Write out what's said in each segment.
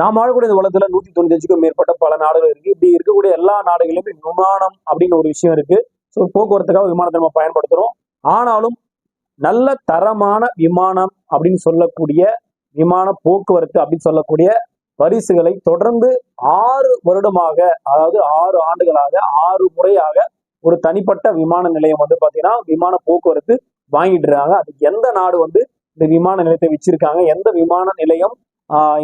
நாம் ஆழக்கூடிய இந்த உலகத்துல நூத்தி தொண்ணூத்தஞ்சுக்கும் மேற்பட்ட பல நாடுகள் இருக்கு. இப்படி இருக்கக்கூடிய எல்லா நாடுகளிலுமே விமானம் அப்படின்னு ஒரு விஷயம் இருக்கு. ஸோ போக்குவரத்துக்காக விமானத்தை நம்ம பயன்படுத்துறோம். ஆனாலும் நல்ல தரமான விமானம் அப்படின்னு சொல்லக்கூடிய விமான போக்குவரத்து அப்படின்னு சொல்லக்கூடிய பரிசுகளை தொடர்ந்து ஆறு வருடமாக அதாவது ஆறு ஆண்டுகளாக ஆறு முறையாக ஒரு தனிப்பட்ட விமான நிலையம் வந்து பாத்தீங்கன்னா விமான போக்குவரத்து வாங்கிட்டு இருக்காங்க. அது எந்த நாடு வந்து இந்த விமான நிலையத்தை வச்சிருக்காங்க? எந்த விமான நிலையம்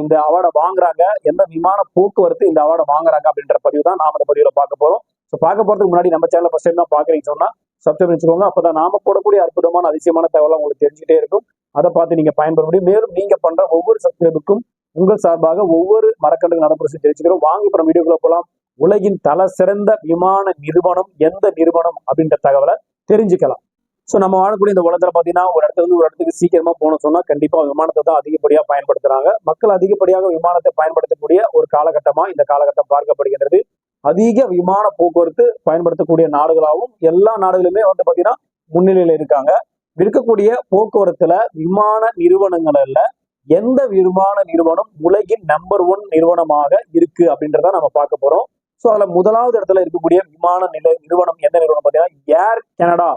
இந்த அவார்டை வாங்குறாங்க. எந்த விமான போக்குவரத்து இந்த அவார்டை வாங்குறாங்க அப்படின்ற பதிவு தான் நாம இந்த பதிவில் பார்க்க போறோம். ஸோ பார்க்க போறதுக்கு முன்னாடி நம்ம சேனல் ஃபர்ஸ்ட் டைம் தான் பாக்குறீங்க சொன்னா சப்ஸ்கிரைப் வச்சுக்கோங்க அப்பதான் நாம போடக்கூடிய அற்புதமான அதிசயமான தகவலாம் உங்களுக்கு தெரிஞ்சுட்டே இருக்கும். அதை பார்த்து நீங்க பயன்பெற முடியும். மேலும் நீங்க பண்ற ஒவ்வொரு சப்ஸ்கிரைபுக்கும் உங்கள் சார்பாக ஒவ்வொரு மரக்கண்டுகள் நடப்பு தெரிஞ்சுக்கிறோம் வாங்கி அப்புறம் வீடியோக்குள்ள போகலாம் உலகின் தல சிறந்த விமான நிறுவனம் எந்த நிறுவனம் அப்படின்ற தகவலை தெரிஞ்சுக்கலாம். ஸோ நம்ம வாழக்கூடிய இந்த உலகத்தில் பார்த்தீங்கன்னா ஒரு இடத்துல வந்து ஒரு இடத்துக்கு சீக்கிரமாக போகணும் சொன்னால் கண்டிப்பாக விமானத்தை தான் அதிகப்படியாக பயன்படுத்துகிறாங்க மக்கள் அதிகப்படியாக விமானத்தை பயன்படுத்தக்கூடிய ஒரு காலகட்டமாக இந்த காலகட்டம் பார்க்கப்படுகின்றது. அதிக விமான போக்குவரத்து பயன்படுத்தக்கூடிய நாடுகளாகவும் எல்லா நாடுகளுமே வந்து பார்த்தீங்கன்னா முன்னிலையில் இருக்காங்க. இருக்கக்கூடிய போக்குவரத்துல விமான நிறுவனங்கள்ல எந்த விமான நிறுவனம் உலகின் நம்பர் ஒன் நிறுவனமாக இருக்கு அப்படின்றத நம்ம பார்க்க போறோம். ஸோ அதுல முதலாவது இடத்துல இருக்கக்கூடிய விமான நிலை நிறுவனம் எந்த நிறுவனம் பார்த்தீங்கன்னா ஏர் கனடா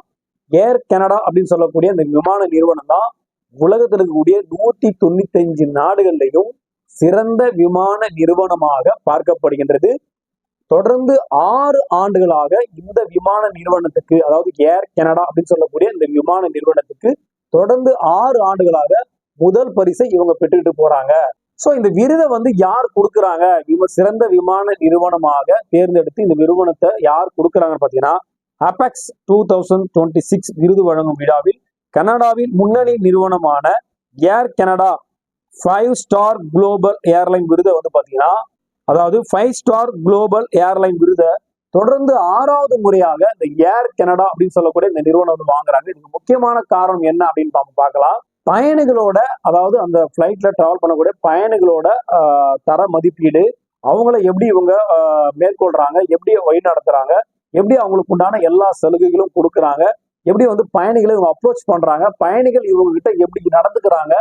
ஏர் கனடா அப்படின்னு சொல்லக்கூடிய அந்த விமான நிறுவனம் தான் உலகத்தில் இருக்கக்கூடிய நூத்தி தொண்ணூத்தி அஞ்சு நாடுகள்லையும் சிறந்த விமான நிறுவனமாக பார்க்கப்படுகின்றது. தொடர்ந்து ஆறு ஆண்டுகளாக இந்த விமான நிறுவனத்துக்கு அதாவது ஏர் கனடா அப்படின்னு சொல்லக்கூடிய இந்த விமான நிறுவனத்துக்கு தொடர்ந்து ஆறு ஆண்டுகளாக முதல் பரிசை இவங்க பெற்றுக்கிட்டு போறாங்க. சோ இந்த விருதை வந்து யார் கொடுக்குறாங்க? இவங்க சிறந்த விமான நிறுவனமாக தேர்ந்தெடுத்து இந்த நிறுவனத்தை யார் கொடுக்குறாங்கன்னு பாத்தீங்கன்னா Apex two thousand twenty six விருது வழங்கும் விழாவில் கனடாவின் முன்னணி நிறுவனமான Air Canada five star global airline விருதை வந்து பார்த்தீங்கன்னா அதாவது ஃபைவ் ஸ்டார் குளோபல் ஏர்லைன் விருதை தொடர்ந்து ஆறாவது முறையாக இந்த ஏர் கனடா அப்படின்னு சொல்லக்கூடிய இந்த நிறுவனம் வந்து வாங்குறாங்க. இதுக்கு முக்கியமான காரணம் என்ன அப்படின்னு நம்ம பார்க்கலாம். பயணிகளோட அதாவது அந்த ஃப்ளைட்ல டிராவல் பண்ணக்கூடிய பயணிகளோட தர மதிப்பீடு அவங்கள எப்படி இவங்க மேற்கொள்றாங்க எப்படி வழி நடத்துறாங்க எப்படி அவங்களுக்கு உண்டான எல்லா சலுகைகளும் கொடுக்குறாங்க? எப்படி வந்து பயணிகளை இவங்க அப்ரோச் பண்றாங்க? பயணிகள் இவங்க கிட்ட எப்படி நடந்துக்கிறாங்க?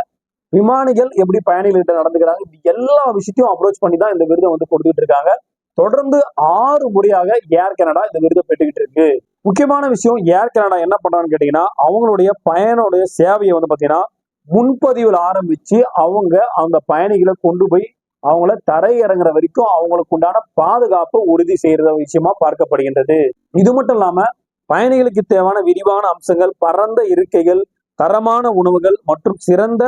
விமானிகள் எப்படி பயணிகள் கிட்ட நடந்துக்கிறாங்க? இப்படி எல்லா விஷயத்தையும் அப்ரோச் பண்ணி தான் இந்த விருதை வந்து கொடுத்துட்டு இருக்காங்க. தொடர்ந்து ஆறு முறையாக ஏர் கனடா இந்த விருதை பெற்றுக்கிட்டு இருக்கு. முக்கியமான விஷயம் ஏர் கனடா என்ன பண்றாங்கன்னு கேட்டீங்கன்னா அவங்களுடைய பயனுடைய சேவையை வந்து பாத்தீங்கன்னா முன்பதிவில் ஆரம்பிச்சு அவங்க அந்த பயணிகளை கொண்டு போய் அவங்கள தரை இறங்குற வரைக்கும் அவங்களுக்கு உண்டான பாதுகாப்பு உறுதி செய்யற விஷயமா பார்க்கப்படுகின்றது. இது மட்டும் இல்லாம பயணிகளுக்கு தேவையான விரிவான அம்சங்கள் பரந்த இருக்கைகள் தரமான உணவுகள் மற்றும் சிறந்த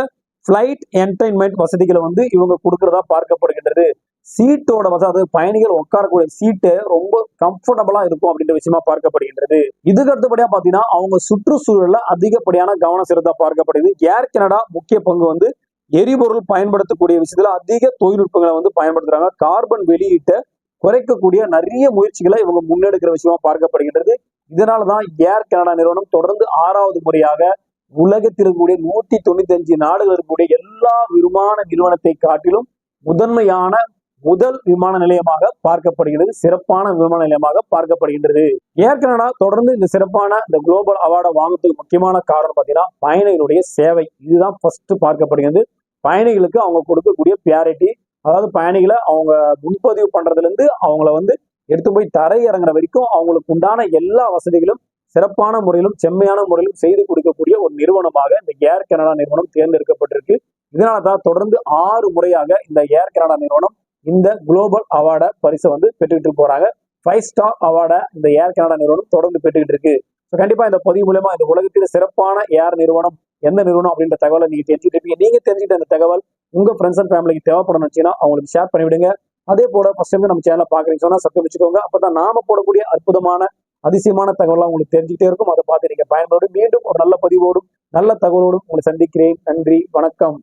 ஃப்ளைட் என்டர்டைன்மெண்ட் வசதிகளை வந்து இவங்க கொடுக்கறதா பார்க்கப்படுகின்றது. சீட்டோட வசதி அதாவது பயணிகள் உட்காரக்கூடிய சீட்டு ரொம்ப கம்ஃபர்டபுளா இருக்கும் அப்படின்ற விஷயமா பார்க்கப்படுகின்றது. இதுக்கு அடுத்தபடியா பாத்தீங்கன்னா அவங்க சுற்றுச்சூழல்ல அதிகப்படியான கவனம் சிறந்தா பார்க்கப்படுது. ஏர் கனடா முக்கிய பங்கு வந்து எரிபொருள் பயன்படுத்தக்கூடிய விஷயத்துல அதிக தொழில்நுட்பங்களை வந்து பயன்படுத்துறாங்க. கார்பன் வெளியீட்டை குறைக்கக்கூடிய நிறைய முயற்சிகளை இவங்க முன்னெடுக்கிற விஷயமா பார்க்கப்படுகின்றது. இதனாலதான் ஏர் கனடா நிறுவனம் தொடர்ந்து ஆறாவது முறையாக உலகத்தில் இருக்கக்கூடிய நூத்தி தொண்ணூத்தி அஞ்சு நாடுகள் இருக்கக்கூடிய எல்லா விமான நிறுவனத்தை காட்டிலும் முதன்மையான முதல் விமான நிலையமாக பார்க்கப்படுகிறது சிறப்பான விமான நிலையமாக பார்க்கப்படுகின்றது. ஏர் கனடா தொடர்ந்து இந்த சிறப்பான இந்த குளோபல் அவார்டை வாங்குறதுக்கு முக்கியமான காரணம் பார்த்தீங்கன்னா பயணிகளுடைய சேவை. இதுதான் ஃபர்ஸ்ட் பார்க்கப்படுகிறது. பயணிகளுக்கு அவங்க கொடுக்கக்கூடிய பியாரிட்டி அதாவது பயணிகளை அவங்க முன்பதிவு பண்றதுலேருந்து அவங்கள வந்து எடுத்து போய் தரை இறங்குற வரைக்கும் அவங்களுக்கு உண்டான எல்லா வசதிகளும் சிறப்பான முறையிலும் செம்மையான முறையிலும் செய்து கொடுக்கக்கூடிய ஒரு நிறுவனமாக இந்த ஏர் கனடா நிறுவனம் தேர்ந்தெடுக்கப்பட்டிருக்கு. இதனால தான் தொடர்ந்து ஆறு முறையாக இந்த ஏர் கனடா நிறுவனம் இந்த குளோபல் அவார்டை பரிசை வந்து பெற்றுக்கிட்டு போறாங்க. ஃபைவ் ஸ்டார் அவார்டை இந்த ஏர் கனடா நிறுவனம் தொடர்ந்து பெற்றுக்கிட்டு இருக்கு. ஸோ கண்டிப்பா இந்த பதிவு மூலமா இந்த உலகத்தில் சிறப்பான ஏர் நிறுவனம் எந்த நிறுவனம் அப்படின்ற தகவலை நீங்க தெரிஞ்சுட்டு இருப்பீங்க நீங்க தெரிஞ்சுக்கிட்ட அந்த தகவல் உங்க ஃப்ரெண்ட்ஸ் அண்ட் ஃபேமிலிக்கு தேவைப்படணும் வச்சுன்னா அவங்களுக்கு ஷேர் பண்ணிவிடுங்க. அதே போல ஃபர்ஸ்ட் டைம் நம்ம சேனலை பாக்குறீங்க சொன்னா சத்தம் வச்சுக்கோங்க. அப்பதான் நாம போடக்கூடிய அற்புதமான அதிசயமான தகவலாம் உங்களுக்கு தெரிஞ்சுக்கிட்டே இருக்கும். அதை பார்த்து நீங்க பயன்படும் மீண்டும் ஒரு நல்ல பதிவோடும் நல்ல தகவலோடும் உங்களை சந்திக்கிறேன். நன்றி வணக்கம்.